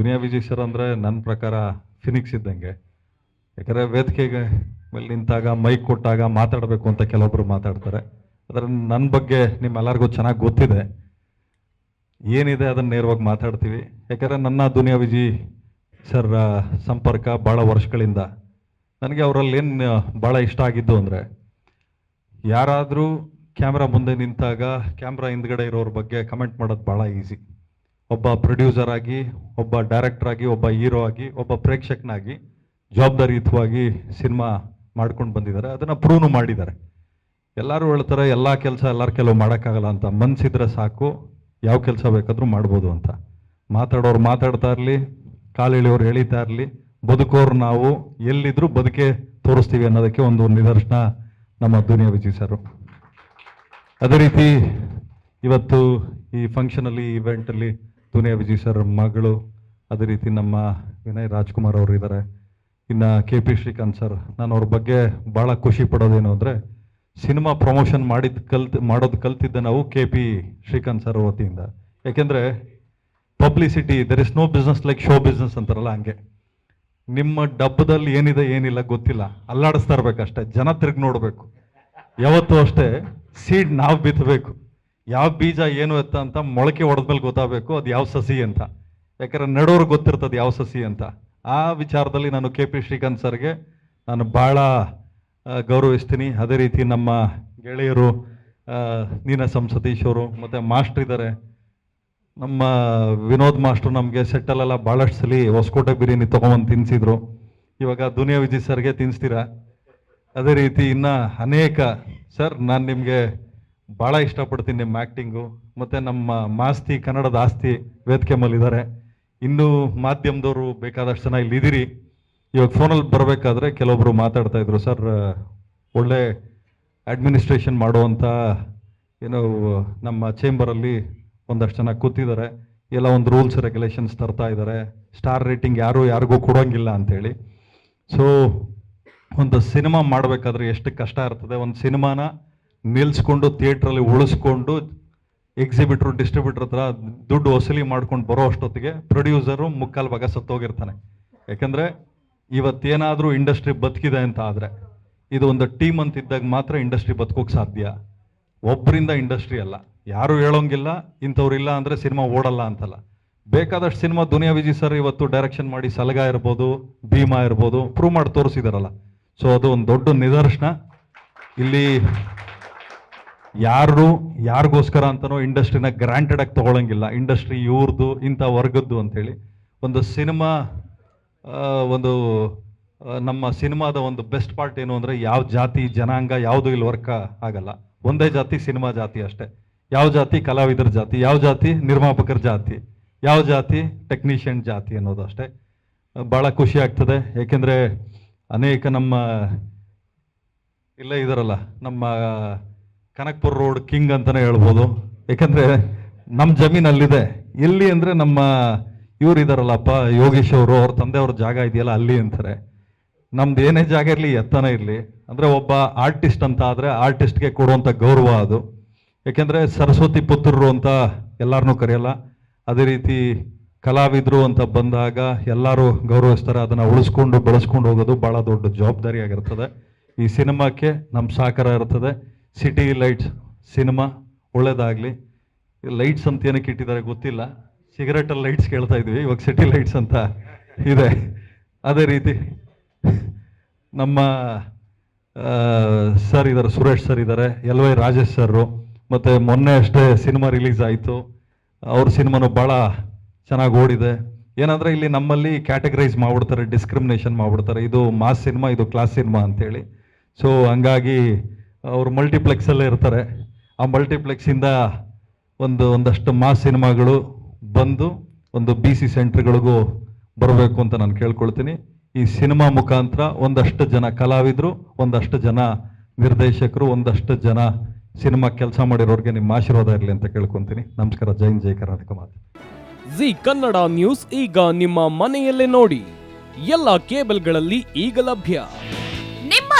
Duniya Vijay sir ಅಂದರೆ ನನ್ನ ಪ್ರಕಾರ ಫಿನಿಕ್ಸ್ ಇದ್ದಂಗೆ. ಯಾಕಂದರೆ ವೇದಿಕೆಗೆ ಮೇಲೆ ನಿಂತಾಗ, ಮೈಕ್ ಕೊಟ್ಟಾಗ ಮಾತಾಡಬೇಕು ಅಂತ ಕೆಲವೊಬ್ಬರು ಮಾತಾಡ್ತಾರೆ. ಅದರ ನನ್ನ ಬಗ್ಗೆ ನಿಮ್ಮೆಲ್ಲರಿಗೂ ಚೆನ್ನಾಗಿ ಗೊತ್ತಿದೆ. ಏನಿದೆ ಅದನ್ನು ನೇರವಾಗಿ ಮಾತಾಡ್ತೀವಿ. ಯಾಕಂದರೆ ನನ್ನ ದುನಿಯಾ ವಿಜಿ ಸರ್ ಸಂಪರ್ಕ ಭಾಳ ವರ್ಷಗಳಿಂದ. ನನಗೆ ಅವರಲ್ಲಿ ಏನು ಭಾಳ ಇಷ್ಟ ಆಗಿದ್ದು ಅಂದರೆ, ಯಾರಾದರೂ ಕ್ಯಾಮ್ರಾ ಮುಂದೆ ನಿಂತಾಗ, ಕ್ಯಾಮ್ರಾ ಹಿಂದ್ಗಡೆ ಇರೋರ ಬಗ್ಗೆ ಕಮೆಂಟ್ ಮಾಡೋದು ಭಾಳ ಈಸಿ. ಒಬ್ಬ ಪ್ರೊಡ್ಯೂಸರ್ ಆಗಿ, ಒಬ್ಬ ಡೈರೆಕ್ಟರ್ ಆಗಿ, ಒಬ್ಬ ಹೀರೋ ಆಗಿ, ಒಬ್ಬ ಪ್ರೇಕ್ಷಕನಾಗಿ ಜವಾಬ್ದಾರಿಯುತವಾಗಿ ಸಿನಿಮಾ ಮಾಡ್ಕೊಂಡು ಬಂದಿದ್ದಾರೆ. ಅದನ್ನು ಪ್ರೂವ್ನು ಮಾಡಿದ್ದಾರೆ. ಎಲ್ಲರೂ ಹೇಳ್ತಾರೆ, ಎಲ್ಲ ಕೆಲಸ ಎಲ್ಲರ ಕೆಲವು ಮಾಡೋಕ್ಕಾಗಲ್ಲ ಅಂತ. ಮನಸ್ಸಿದ್ರೆ ಸಾಕು, ಯಾವ ಕೆಲಸ ಬೇಕಾದರೂ ಮಾಡ್ಬೋದು ಅಂತ. ಮಾತಾಡೋರು ಮಾತಾಡ್ತಾ ಇರಲಿ, ಕಾಲು ಎಳೆಯೋರು ಎಳಿತಾ ಇರಲಿ, ಬದುಕೋರು ನಾವು ಎಲ್ಲಿದ್ರೂ ಬದುಕೆ ತೋರಿಸ್ತೀವಿ ಅನ್ನೋದಕ್ಕೆ ಒಂದು ನಿದರ್ಶನ ನಮ್ಮ ದುನಿಯಾ ವಿಜಯ್ ಸರ್. ಅದೇ ರೀತಿ ಇವತ್ತು ಈ ಫಂಕ್ಷನಲ್ಲಿ ಇವೆಂಟಲ್ಲಿ ದುನಿಯಾ ವಿಜಯ್ ಸರ್ ಮಗಳು, ಅದೇ ರೀತಿ ನಮ್ಮ ವಿನಯ್ ರಾಜ್ಕುಮಾರ್ ಅವರು ಇದ್ದಾರೆ ಇನ್ನು ಕೆ ಪಿ ಶ್ರೀಕಾಂತ್ ಸರ್, ನಾನು ಅವ್ರ ಬಗ್ಗೆ ಭಾಳ ಖುಷಿ ಪಡೋದೇನು ಅಂದರೆ, ಸಿನಿಮಾ ಪ್ರಮೋಷನ್ ಮಾಡಿದ ಕಲ್ತ್, ಮಾಡೋದು ಕಲ್ತಿದ್ದೆ ನಾವು ಕೆ ಪಿ ಶ್ರೀಕಾಂತ್ ಸರ್ ವತಿಯಿಂದ. ಯಾಕೆಂದರೆ, publicity there is no business like show business ಅಂತಾರಲ್ಲ ಹಂಗೆ. ನಿಮ್ಮ ಡಬ್ಬದಲ್ಲಿ ಏನಿದೆ, ಏನಿಲ್ಲ, ಗೊತ್ತಿಲ್ಲ. ಅಲ್ಲಾಡಿಸ್ತಾ ಇರ್ಬೇಕಷ್ಟೇ, ಜನ ತಿರುಗಿ ನೋಡಬೇಕು. ಯಾವತ್ತೂ ಅಷ್ಟೇ ಸೀಡ್ ನಾವು ಬಿತ್ತಬೇಕು ಯಾವ ಬೀಜ ಏನು ಎತ್ತ ಅಂತ ಮೊಳಕೆ ಹೊಡೆದ್ಮೇಲೆ ಗೊತ್ತಾಗಬೇಕು, ಅದು ಯಾವ ಸಸಿ ಅಂತ. ಯಾಕಂದ್ರೆ ನಡೋರು ಗೊತ್ತಿರ್ತದೆ ಯಾವ ಸಸಿ ಅಂತ. ಆ ವಿಚಾರದಲ್ಲಿ ನಾನು ಕೆ ಪಿ ಶ್ರೀಕಾಂತ್ ಸರ್ಗೆ ನಾನು ಭಾಳ ಗೌರವಿಸ್ತೀನಿ. ಅದೇ ರೀತಿ ನಮ್ಮ ಗೆಳೆಯರು ನೀನ ಸತೀಶ್ ಅವರು, ಮತ್ತು ಮಾಸ್ಟರ್ ಇದ್ದಾರೆ. ನಮ್ಮ ವಿನೋದ್ ಮಾಸ್ಟರ್ ನಮಗೆ ಸೆಟ್ಟಲೆಲ್ಲ ಭಾಳಷ್ಟು ಸಲ ಹೊಸಕೋಟೆ ಬಿರಿಯಾನಿ ತೊಗೊಂಬಂದು ತಿನ್ನಿಸಿದ್ರು ಇವಾಗ ದುನಿಯಾ ವಿಜಯ್ ಸರ್ಗೆ ತಿನ್ನಿಸ್ತೀರಾ ಅದೇ ರೀತಿ ಇನ್ನು ಅನೇಕ, ಸರ್, ನಾನು ನಿಮಗೆ ಭಾಳ ಇಷ್ಟಪಡ್ತೀನಿ ನಿಮ್ಮ ಆ್ಯಕ್ಟಿಂಗು ಮತ್ತು ನಮ್ಮ ಮಾಸ್ತಿ, ಕನ್ನಡದ ಆಸ್ತಿ ವೇದಿಕೆ ಮೇಲಿದ್ದಾರೆ ಇನ್ನೂ ಮಾಧ್ಯಮದವರು ಬೇಕಾದಷ್ಟು ಜನ ಇಲ್ಲಿ ಇದ್ದೀರಿ ಇವಾಗ ಫೋನಲ್ಲಿ ಬರಬೇಕಾದ್ರೆ ಕೆಲವೊಬ್ಬರು ಮಾತಾಡ್ತಾ ಇದ್ರು, ಸರ್ ಒಳ್ಳೆ ಅಡ್ಮಿನಿಸ್ಟ್ರೇಷನ್ ಮಾಡುವಂಥ ಏನೋ, ನಮ್ಮ ಚೇಂಬರಲ್ಲಿ ಒಂದಷ್ಟು ಜನ ಕೂತಿದ್ದಾರೆ ಎಲ್ಲ ಒಂದು ರೂಲ್ಸ್ ರೆಗ್ಯುಲೇಷನ್ಸ್ ತರ್ತಾ ಇದ್ದಾರೆ ಸ್ಟಾರ್ ರೇಟಿಂಗ್ ಯಾರು ಯಾರಿಗೂ ಕೊಡೋಂಗಿಲ್ಲ ಅಂಥೇಳಿ ಸೊ ಒಂದು ಸಿನಿಮಾ ಮಾಡಬೇಕಾದ್ರೆ ಎಷ್ಟು ಕಷ್ಟ ಇರ್ತದೆ. ಒಂದು ಸಿನಿಮಾನ ನಿಲ್ಲಿಸ್ಕೊಂಡು ಥಿಯೇಟ್ರಲ್ಲಿ ಉಳಿಸ್ಕೊಂಡು ಎಕ್ಸಿಬಿಟ್ರು ಡಿಸ್ಟ್ರಿಬ್ಯೂಟ್ರ್ ಹತ್ರ ದುಡ್ಡು ವಸೂಲಿ ಮಾಡ್ಕೊಂಡು ಬರೋ ಅಷ್ಟೊತ್ತಿಗೆ ಪ್ರೊಡ್ಯೂಸರು ಮುಕ್ಕಾಲು ಭಾಗ ಸತ್ತೋಗಿರ್ತಾನೆ. ಯಾಕಂದರೆ ಇವತ್ತೇನಾದರೂ ಇಂಡಸ್ಟ್ರಿ ಬದುಕಿದೆ ಅಂತ ಆದರೆ ಇದು ಒಂದು ಟೀಮ್ ಅಂತ ಇದ್ದಾಗ ಮಾತ್ರ ಇಂಡಸ್ಟ್ರಿ ಬದುಕೋಕೆ ಸಾಧ್ಯ. ಒಬ್ಬರಿಂದ ಇಂಡಸ್ಟ್ರಿ ಅಲ್ಲ. ಯಾರು ಹೇಳೋಂಗಿಲ್ಲ ಇಂಥವ್ರಿಲ್ಲ ಅಂದರೆ ಸಿನಿಮಾ ಓಡಲ್ಲ ಅಂತಲ್ಲ. ಬೇಕಾದಷ್ಟು ಸಿನಿಮಾ ದುನಿಯಾ ವಿಜಿ ಸರ್ ಇವತ್ತು ಡೈರೆಕ್ಷನ್ ಮಾಡಿ ಸಲಗ ಇರ್ಬೋದು, ಭೀಮಾ ಇರ್ಬೋದು ಪ್ರೂವ್ ಮಾಡಿ ತೋರಿಸಿದಾರಲ್ಲ. ಸೊ ಅದು ಒಂದು ದೊಡ್ಡ ನಿದರ್ಶನ. ಇಲ್ಲಿ ಯಾರು ಯಾರಿಗೋಸ್ಕರ ಅಂತನೋ ಇಂಡಸ್ಟ್ರಿನ ಗ್ರಾಂಟೆಡ್ ಆಗಿ ತಗೊಳಂಗಿಲ್ಲ. ಇಂಡಸ್ಟ್ರಿ ಇವ್ರದ್ದು ಇಂಥ ವರ್ಗದ್ದು ಅಂಥೇಳಿ ಒಂದು ಸಿನಿಮಾ ಒಂದು ನಮ್ಮ ಸಿನಿಮಾದ ಒಂದು ಬೆಸ್ಟ್ ಪಾರ್ಟ್ ಏನು ಅಂದರೆ ಯಾವ ಜಾತಿ, ಜನಾಂಗ ಯಾವುದು ಇಲ್ಲಿ ವರ್ಕ ಆಗಲ್ಲ. ಒಂದೇ ಜಾತಿ ಸಿನಿಮಾ ಜಾತಿ ಅಷ್ಟೇ. ಯಾವ ಜಾತಿ ಕಲಾವಿದರ ಜಾತಿ, ಯಾವ ಜಾತಿ ನಿರ್ಮಾಪಕರ ಜಾತಿ, ಯಾವ ಜಾತಿ ಟೆಕ್ನಿಷಿಯನ್ ಜಾತಿ ಅನ್ನೋದು ಅಷ್ಟೇ. ಭಾಳ ಖುಷಿ ಆಗ್ತದೆ. ಏಕೆಂದರೆ ಅನೇಕ ನಮ್ಮ, ಇಲ್ಲೇ ಇದಾರಲ್ಲ, ನಮ್ಮ ಕನಕ್ಪುರ ರೋಡ್ ಕಿಂಗ್ ಅಂತಾನೆ ಹೇಳ್ಬೋದು. ಯಾಕಂದರೆ ನಮ್ಮ ಜಮೀನಲ್ಲಿದೆ. ಎಲ್ಲಿ ಅಂದರೆ ನಮ್ಮ ಇವ್ರು ಇದಾರಲ್ಲಪ್ಪ, ಯೋಗೀಶ್ ಅವರು, ಅವ್ರ ತಂದೆಯವ್ರ ಜಾಗ ಇದೆಯಲ್ಲ ಅಲ್ಲಿ ಅಂತಾರೆ. ನಮ್ದು ಏನೇ ಜಾಗ ಇರಲಿ, ಎತ್ತನ ಇರಲಿ. ಅಂದರೆ ಒಬ್ಬ ಆರ್ಟಿಸ್ಟ್ ಅಂತ ಆದರೆ ಆರ್ಟಿಸ್ಟ್ಗೆ ಕೊಡುವಂಥ ಗೌರವ ಅದು. ಯಾಕೆಂದರೆ ಸರಸ್ವತಿ ಪುತ್ರರು ಅಂತ ಎಲ್ಲರನ್ನೂ ಕರೆಯಲ್ಲ. ಅದೇ ರೀತಿ ಕಲಾವಿದರು ಅಂತ ಬಂದಾಗ ಎಲ್ಲರೂ ಗೌರವಿಸ್ತಾರೆ. ಅದನ್ನು ಉಳಿಸ್ಕೊಂಡು, ಬೆಳೆಸ್ಕೊಂಡು ಹೋಗೋದು ಭಾಳ ದೊಡ್ಡ ಜವಾಬ್ದಾರಿ ಆಗಿರ್ತದೆ. ಈ ಸಿನಿಮಾಕ್ಕೆ ನಮ್ಮ ಸಹಕಾರ ಇರ್ತದೆ. ಸಿಟಿ ಲೈಟ್ಸ್ ಸಿನಿಮಾ ಒಳ್ಳೇದಾಗಲಿ. ಲೈಟ್ಸ್ ಅಂತ ಏನಕ್ಕೆ ಇಟ್ಟಿದ್ದಾರೆ ಗೊತ್ತಿಲ್ಲ. ಸಿಗರೆಟಲ್ಲಿ ಲೈಟ್ಸ್ ಕೇಳ್ತಾ ಇದ್ವಿ, ಇವಾಗ ಸಿಟಿ ಲೈಟ್ಸ್ ಅಂತ ಇದೆ. ಅದೇ ರೀತಿ ನಮ್ಮ ಸರ್ ಇದ್ದಾರೆ, ಸುರೇಶ್ ಸರ್ ಇದ್ದಾರೆ ಎಲ್ ವೈ ರಾಜೇಶ್ ಸರ್ ಮತ್ತು ಮೊನ್ನೆ ಅಷ್ಟೇ ಸಿನಿಮಾ ರಿಲೀಸ್ ಆಯಿತು. ಅವ್ರ ಸಿನಿಮಾನು ಭಾಳ ಚೆನ್ನಾಗಿ ಓಡಿದೆ. ಏನಂದರೆ ಇಲ್ಲಿ ನಮ್ಮಲ್ಲಿ ಕ್ಯಾಟಗರೈಸ್ ಮಾಡ್ಬಿಡ್ತಾರೆ ಡಿಸ್ಕ್ರಿಮಿನೇಷನ್ ಮಾಡ್ಬಿಡ್ತಾರೆ. ಇದು ಮಾಸ್ ಸಿನಿಮಾ ಇದು ಕ್ಲಾಸ್ ಸಿನಿಮಾ ಅಂತೇಳಿ. ಸೊ ಹಂಗಾಗಿ ಅವರು ಮಲ್ಟಿಪ್ಲೆಕ್ಸಲ್ಲೇ ಇರ್ತಾರೆ. ಆ ಮಲ್ಟಿಪ್ಲೆಕ್ಸಿಂದ ಒಂದು, ಒಂದಷ್ಟು ಮಾ ಸಿನಿಮಾಗಳು ಬಂದು ಒಂದು ಬಿ ಸಿ ಸೆಂಟ್ರ್ಗಳಿಗೂ ಬರಬೇಕು ಅಂತ ನಾನು ಕೇಳ್ಕೊಳ್ತೀನಿ. ಈ ಸಿನಿಮಾ ಮುಖಾಂತರ ಒಂದಷ್ಟು ಜನ ಕಲಾವಿದರು, ಒಂದಷ್ಟು ಜನ ನಿರ್ದೇಶಕರು, ಒಂದಷ್ಟು ಜನ ಸಿನಿಮಾ ಕೆಲಸ ಮಾಡಿರೋರಿಗೆ ನಿಮ್ಮ ಆಶೀರ್ವಾದ ಇರಲಿ ಅಂತ ಕೇಳ್ಕೊತೀನಿ ನಮಸ್ಕಾರ ಜೈನ್ ಜೈ ಕರ್ನಾಟಕ ಮಾತು. ಜಿ ಕನ್ನಡ ನ್ಯೂಸ್ ಈಗ ನಿಮ್ಮ ಮನೆಯಲ್ಲೇ ನೋಡಿ. ಎಲ್ಲ ಕೇಬಲ್ಗಳಲ್ಲಿ ಈಗ ಲಭ್ಯ.